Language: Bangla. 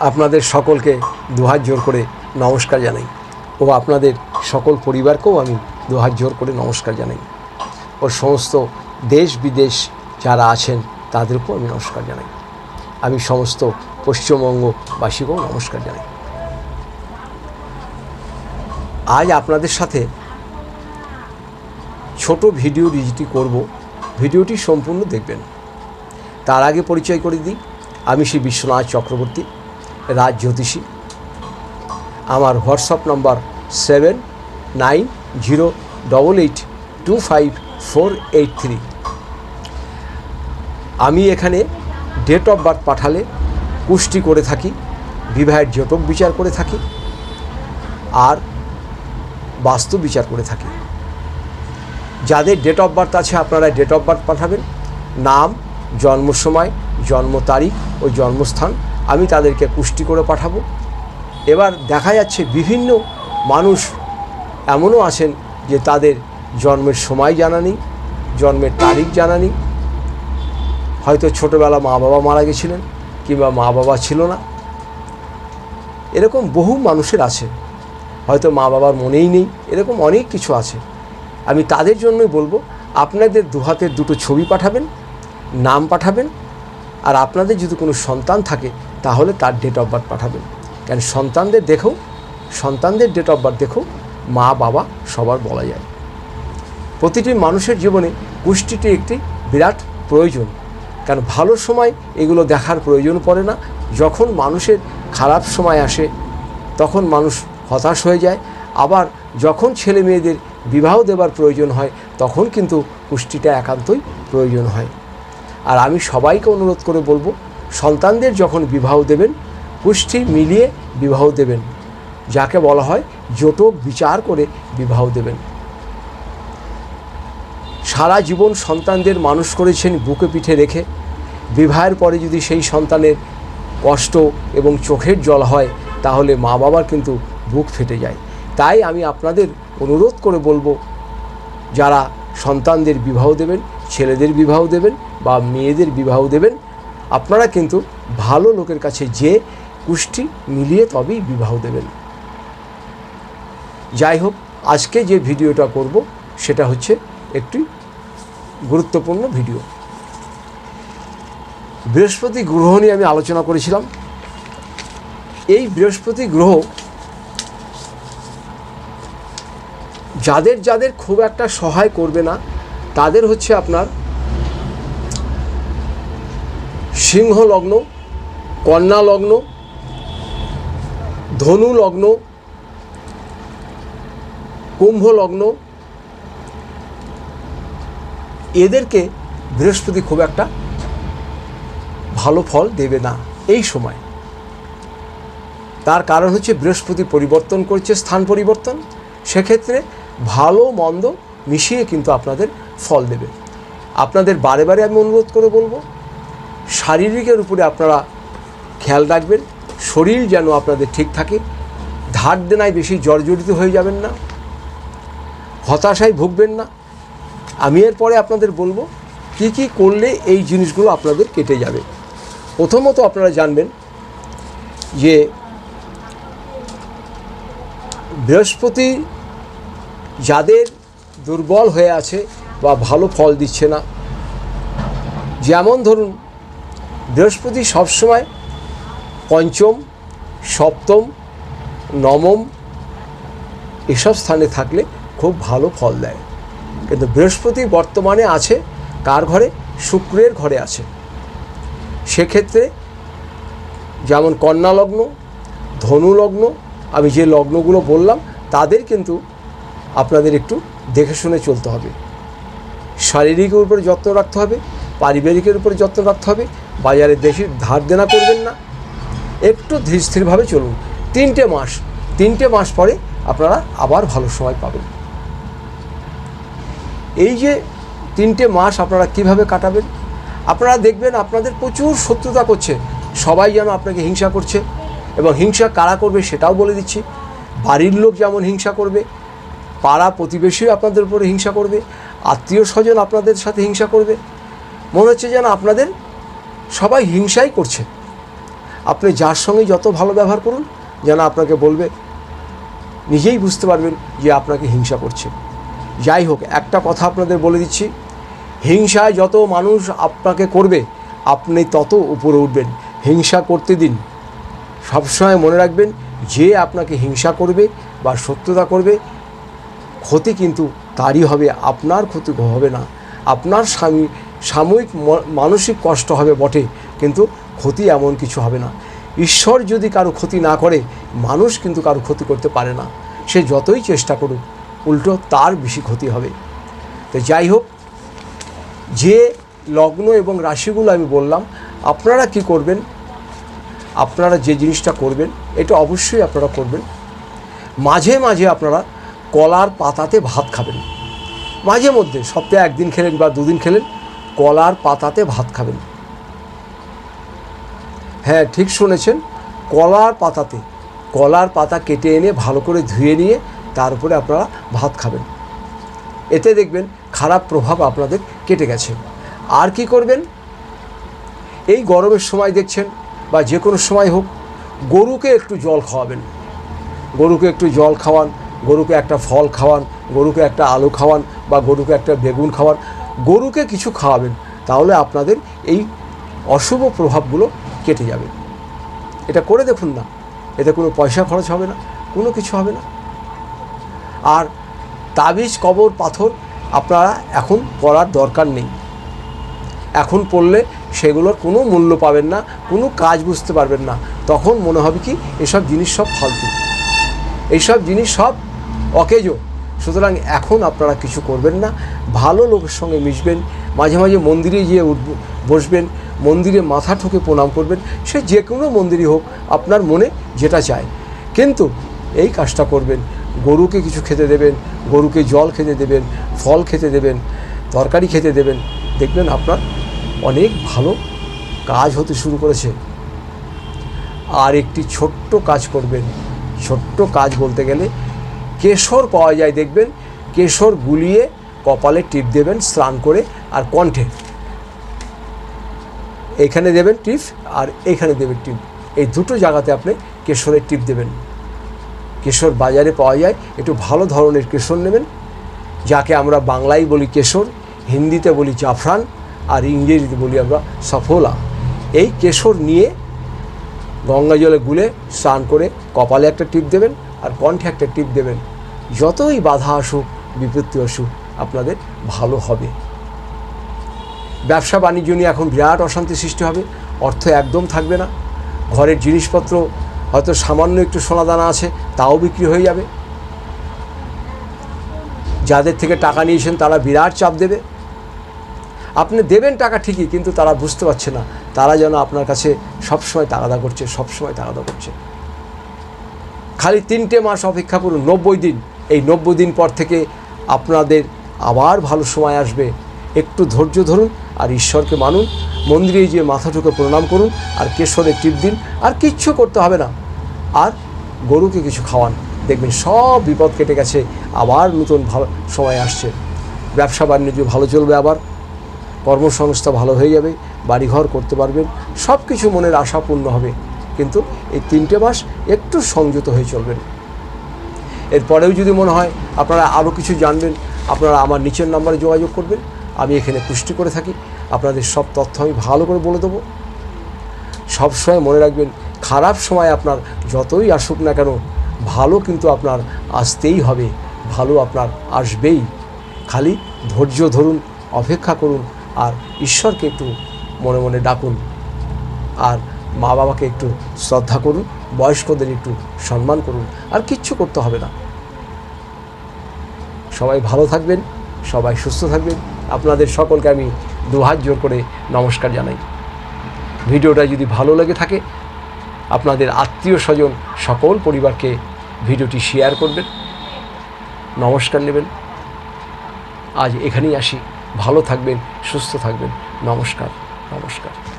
আপনাদের সকলকে দুহাত জোর করে নমস্কার জানাই ও আপনাদের সকল পরিবারকেও আমি দুহাত জোর করে নমস্কার জানাই। ও সমস্ত দেশ বিদেশ যারা আছেন তাদেরকেও আমি নমস্কার জানাই। আমি সমস্ত পশ্চিমবঙ্গবাসীকেও নমস্কার জানাই। আজ আপনাদের সাথে ছোট ভিডিও যেটি করব। ভিডিওটি সম্পূর্ণ দেখবেন। তার আগে পরিচয় করে দিই, আমি শ্রী বিশ্বনাথ চক্রবর্তী। রাজ জ্যোতিষী। আমার WhatsApp number seven nine zero double eight two five four eight three. আমি এখানে ডেট অফ বার্থ পাঠালে পুষ্টি করে থাকি, বিবাহের জটক বিচার করে থাকি, আর বাস্তু বিচার করে থাকি। যাদের ডেট অফ বার্থ আছে, আপনারা ডেট অফ বার্থ পাঠাবেন। নাম জন্ম সময় জন্ম তারিখ ও জন্মস্থান। আমি তাদেরকে পুষ্টি করে পাঠাবো। এবার দেখা যাচ্ছে বিভিন্ন মানুষ এমনও আছেন যে তাদের জন্মের সময় জানা নেই, জন্মের তারিখ জানা নেই। হয়তো ছোটোবেলা মা বাবা মারা গেছিলেন কিংবা মা বাবা ছিল না। এরকম বহু মানুষের আছে। হয়তো মা বাবার মনেই নেই, এরকম অনেক কিছু আছে। আমি তাদের জন্যই বলব, আপনাদের দুহাতের দুটো ছবি পাঠাবেন, নাম পাঠাবেন আর আপনাদের যদি কোনো সন্তান থাকে, তাহলে তার ডেট অফ বার্থ পাঠাবেন। কেন, সন্তানদের দেখেও সন্তানদের ডেট অফ বার্থ দেখেও মা, বাবা সবার বলা যায়। প্রতিটি মানুষের জীবনে পুষ্টিটি একটি বিরাট প্রয়োজন। কারণ ভালো সময় এগুলো দেখার প্রয়োজন পড়ে না। যখন মানুষের খারাপ সময় আসে, তখন মানুষ হতাশ হয়ে যায়। আবার যখন ছেলে মেয়েদের বিবাহ দেবার প্রয়োজন হয়, তখন কিন্তু পুষ্টিটা একান্তই প্রয়োজন হয়। আর আমি সবাইকে অনুরোধ করে বলব, সন্তানদের যখন বিবাহ দেবেন, পুষ্টি মিলিয়ে বিবাহ দেবেন, যাকে বলা হয় জটক বিচার করে বিবাহ দেবেন। সারা জীবন সন্তানদের মানুষ করেছেন বুকে পিঠে রেখে, বিবাহের পরে যদি সেই সন্তানের কষ্ট এবং চোখের জল হয়, তাহলে মা বাবার কিন্তু বুক ফেটে যায়। তাই আমি আপনাদের অনুরোধ করে বলব, যারা সন্তানদের বিবাহ দেবেন, ছেলেদের বিবাহ দেবেন বা মেয়েদের বিবাহ দেবেন। আপনারা কিন্তু ভালো লোকের কাছে যে কুষ্টি মিলিয়ে তবেই বিবাহ দেবেন। যাই হোক, আজকে যে ভিডিওটা করব, সেটা হচ্ছে একটি গুরুত্বপূর্ণ ভিডিও। বৃহস্পতি গ্রহ নিয়ে আমি আলোচনা করেছিলাম। এই বৃহস্পতি গ্রহ যাদের যাদের খুব একটা সহায় করবে না, তাদের হচ্ছে আপনার সিংহ লগ্ন, কন্যা লগ্ন, ধনু লগ্ন, কুম্ভ লগ্ন, এদেরকে বৃহস্পতি খুব একটা ভালো ফল দেবে না এই সময়। তার কারণ হচ্ছে বৃহস্পতি পরিবর্তন করছে, স্থান পরিবর্তন। সেক্ষেত্রে ভালো, মন্দ মিশিয়ে কিন্তু আপনাদের ফল দেবে। আপনাদের বারে বারে আমি অনুরোধ করে বলব, শারীরিকের উপরে আপনারা খেয়াল রাখবেন, শরীর যেন আপনাদের ঠিক থাকে, ধার দেনায় বেশি জর্জরিত হয়ে যাবেন না, হতাশায় ভুগবেন না। আমি এরপরে আপনাদের বলব, কি কি করলে এই জিনিসগুলো আপনাদের কেটে যাবে। প্রথমত আপনারা জানবেন যে বৃহস্পতি যাদের দুর্বল হয়ে আছে বা ভালো ফল দিচ্ছে না। যেমন ধরুন, বৃহস্পতি সবসময় পঞ্চম, সপ্তম, নবম এসব স্থানে থাকলে খুব ভালো ফল দেয়। কিন্তু বৃহস্পতি বর্তমানে আছে, কার ঘরে? শুক্রের ঘরে আছে। সেক্ষেত্রে যেমন কন্যা লগ্ন, ধনু লগ্ন, আমি যে লগ্নগুলো বললাম, তাদের কিন্তু আপনাদের একটু দেখে শুনে চলতে হবে। শারীরিকের উপরে যত্ন রাখতে হবে, পারিবারিকের উপরে যত্ন রাখতে হবে, বাজারে দেশি ধার দেনা করবেন না। একটু ধীর স্থিরভাবে চলুন। তিনটে মাস তিনটে মাস পরে আপনারা আবার ভালো সময় পাবেন। এই যে তিনটে মাস আপনারা কীভাবে কাটাবেন, আপনারা দেখবেন আপনাদের প্রচুর শত্রুতা করছে। সবাই যেন আপনাকে হিংসা করছে এবং হিংসা কারা করবে সেটাও বলে দিচ্ছি। বাড়ির লোক যেমন হিংসা করবে পাড়া প্রতিবেশীও আপনাদের উপরে হিংসা করবে, আত্মীয় স্বজন আপনাদের সাথে হিংসা করবে। মনে হচ্ছে যেন আপনাদের সবাই হিংসাই করছে। আপনি যার সঙ্গে যত ভালো ব্যবহার করুন, যেন আপনাকে বলবে, নিজেই বুঝতে পারবেন যে আপনাকে হিংসা করছে। যাই হোক, একটা কথা আপনাদের বলে দিচ্ছি, হিংসায় যত মানুষ আপনাকে করবে, আপনি তত উপরে উঠবেন। হিংসা করতে দিন। সবসময় মনে রাখবেন, যে আপনাকে হিংসা করবে বা সত্যতা করবে ক্ষতি কিন্তু তারই হবে, আপনার ক্ষতি হবে না। আপনার স্বামী, সাময়িক মানসিক কষ্ট হবে বটে, কিন্তু ক্ষতি এমন কিছু হবে না। ঈশ্বর যদি কারও ক্ষতি না করে, মানুষ কিন্তু কারও ক্ষতি করতে পারে না। সে যতই চেষ্টা করুক, উল্টো তার বেশি ক্ষতি হবে। তো যাই হোক, যে লগ্ন এবং রাশিগুলো আমি বললাম, আপনারা কি করবেন? আপনারা যে জিনিসটা করবেন, এটা অবশ্যই আপনারা করবেন। মাঝে মাঝে আপনারা কলার পাতাতে ভাত খাবেন। মাঝে মধ্যে সপ্তাহে একদিন খেলেন বা দুদিন খেলেন, কলার পাতাতে ভাত খাবেন। হ্যাঁ ঠিক শুনেছেন, কলার পাতাতে, কলার পাতা কেটে এনে ভালো করে ধুয়ে নিয়ে তার উপরে আপনারা ভাত খাবেন। এতে দেখবেন খারাপ প্রভাব আপনাদের কেটে গেছে। আর কি করবেন? এই গরমের সময় দেখছেন বা যে কোনো সময় হোক, গরুকে একটু জল খাওয়াবেন। গরুকে একটু জল খাওয়ান গরুকে একটা ফল খাওয়ান, গরুকে একটা আলু খাওয়ান বা গরুকে একটা বেগুন খাওয়ান, গরুকে কিছু খাওয়াবেন, তাহলে আপনাদের এই অশুভ প্রভাবগুলো কেটে যাবে। এটা করে দেখুন না, এতে কোনো পয়সা খরচ হবে না, কোনো কিছু হবে না। আর তাবিজ, কবর, পাথর আপনারা এখন পড়ার দরকার নেই। এখন পড়লে সেগুলোর কোনো মূল্য পাবেন না, কোনো কাজ বুঝতে পারবেন না, তখন মনে হবে কি, এসব জিনিস সব ফালতু। এইসব জিনিস সব অকেজো সুতরাং এখন আপনারা কিছু করবেন না। ভালো লোকের সঙ্গে মিশবেন, মাঝে মাঝে মন্দিরে গিয়ে বসবেন, মন্দিরে মাথা ঠুকে প্রণাম করবেন, সে যে কোনো মন্দিরই হোক, আপনার মনে যেটা চায়। কিন্তু এই কাজটা করবেন, গরুকে কিছু খেতে দেবেন, গরুকে জল খেতে দেবেন, ফল খেতে দেবেন, তরকারি খেতে দেবেন, দেখবেন আপনার অনেক ভালো কাজ হতে শুরু করেছে। আর একটি ছোট্ট কাজ করবেন। ছোট্ট কাজ বলতে গেলে কেশর পাওয়া যায়, দেখবেন? কেশর গুলিয়ে কপালে টিপ দেবেন, স্নান করে, আর কণ্ঠে। এখানে দেবেন টিপ, আর এখানে দেবেন টিপ। এই দুটো জায়গাতে আপনি কেশরের টিপ দেবেন। কেশর বাজারে পাওয়া যায়, একটু ভালো ধরনের কেশর নেবেন, যাকে আমরা বাংলায় বলি কেশর, হিন্দিতে বলি জাফরান, আর ইংরেজিতে বলি আমরা সফলা। এই কেশর নিয়ে গঙ্গা জলে গুলে স্নান করে কপালে একটা টিপ দেবেন আর কণ্ঠে একটা টিপ দেবেন, যতই বাধা আসুক, বিপত্তি আসুক, আপনাদের ভালো হবে। ব্যবসা বাণিজ্য নিয়ে এখন বিরাট অশান্তি সৃষ্টি হবে, অর্থ একদম থাকবে না। ঘরের জিনিসপত্র হয়তো সামান্য একটু সোনাদানা আছে, তাও বিক্রি হয়ে যাবে। যাদের থেকে টাকা নিয়েছেন, তারা বিরাট চাপ দেবে। আপনি দেবেন টাকা ঠিকই, কিন্তু তারা বুঝতে পারছে না। তারা যেন আপনার কাছে সবসময় তাগাদা করছে, সবসময় তাগাদা করছে। খালি তিনটে মাস অপেক্ষা করুন, নব্বই দিন। এই নব্বই দিন পর থেকে আপনাদের আবার ভালো সময় আসবে। একটু ধৈর্য ধরুন আর ঈশ্বরকে মানুন, মন্দিরে গিয়ে মাথা ঠুকে প্রণাম করুন আর কেশরের টিপ দিন আর কিচ্ছু করতে হবে না। আর গরুকে কিছু খাওয়ান। দেখবেন সব বিপদ কেটে গেছে, আবার নতুন ভালো সময় আসছে। ব্যবসা বাণিজ্য ভালো চলবে আবার, কর্মসংস্থা ভালো হয়ে যাবে, বাড়িঘর করতে পারবেন সব কিছু মনের আশা পূর্ণ হবে। কিন্তু এই তিনটে মাস একটু সংযত হয়ে চলবেন। এরপরেও যদি মনে হয় আপনারা আরও কিছু জানবেন, আপনারা আমার নিচের নাম্বারে যোগাযোগ করবেন, আমি এখানে পুষ্টি করে থাকি। আপনাদের সব তথ্য আমি ভালো করে বলে দেবো। সবসময় মনে রাখবেন, খারাপ সময় আপনার যতই আসুক না কেন, ভালো কিন্তু আপনার আসতেই হবে, ভালো আপনার আসবেই। খালি ধৈর্য ধরুন, অপেক্ষা করুন, আর ঈশ্বরকে একটু মনে মনে ডাকুন। আর মা বাবাকে একটু শ্রদ্ধা করুন, বয়স্কদের একটু সম্মান করুন, আর কিচ্ছু করতে হবে না। সবাই ভালো থাকবেন, সবাই সুস্থ থাকবেন। আপনাদের সকলকে আমি দুহাত জোর করে নমস্কার জানাই। ভিডিওটা যদি ভালো লেগে থাকে, আপনাদের আত্মীয় স্বজন, সকল পরিবারকে ভিডিওটি শেয়ার করবেন, নমস্কার নেবেন। আজ এখানেই আসি। ভালো থাকবেন, সুস্থ থাকবেন। নমস্কার নমস্কার।